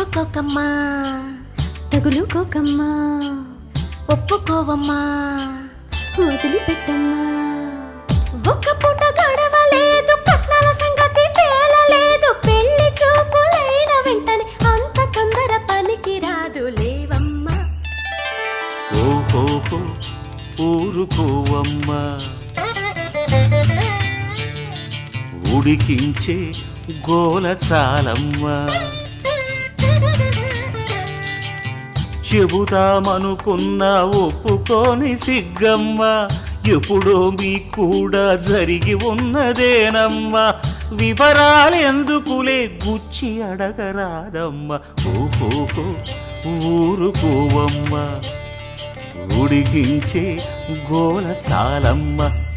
తప్పుకోకమ్మా తగులుకోకమ్మా. ఒప్పుకోవమ్మా. వదిలిపెట్టమ్మా. ఒక్క పూట గడవలేదు కట్నాల సంగతి తేలలేదు. పెళ్ళి చూపులైన వెంటనే అంత తొందర పనికి రాదు లేవమ్మా. ఓహోహో ఊరుకోవమ్మా. ఉడికించే గోల చాలమ్మా. చెబుతామనుకున్న ఒప్పుకోని సిగ్గమ్మా. ఎప్పుడో మీ కూడా జరిగి ఉన్నదేనమ్మా. వివరాలెందుకులే గుచ్చి అడగరాదమ్మ. ఓహోహో ఊరుకోవమ్మ. ఉడిగించే గోల చాలమ్మ.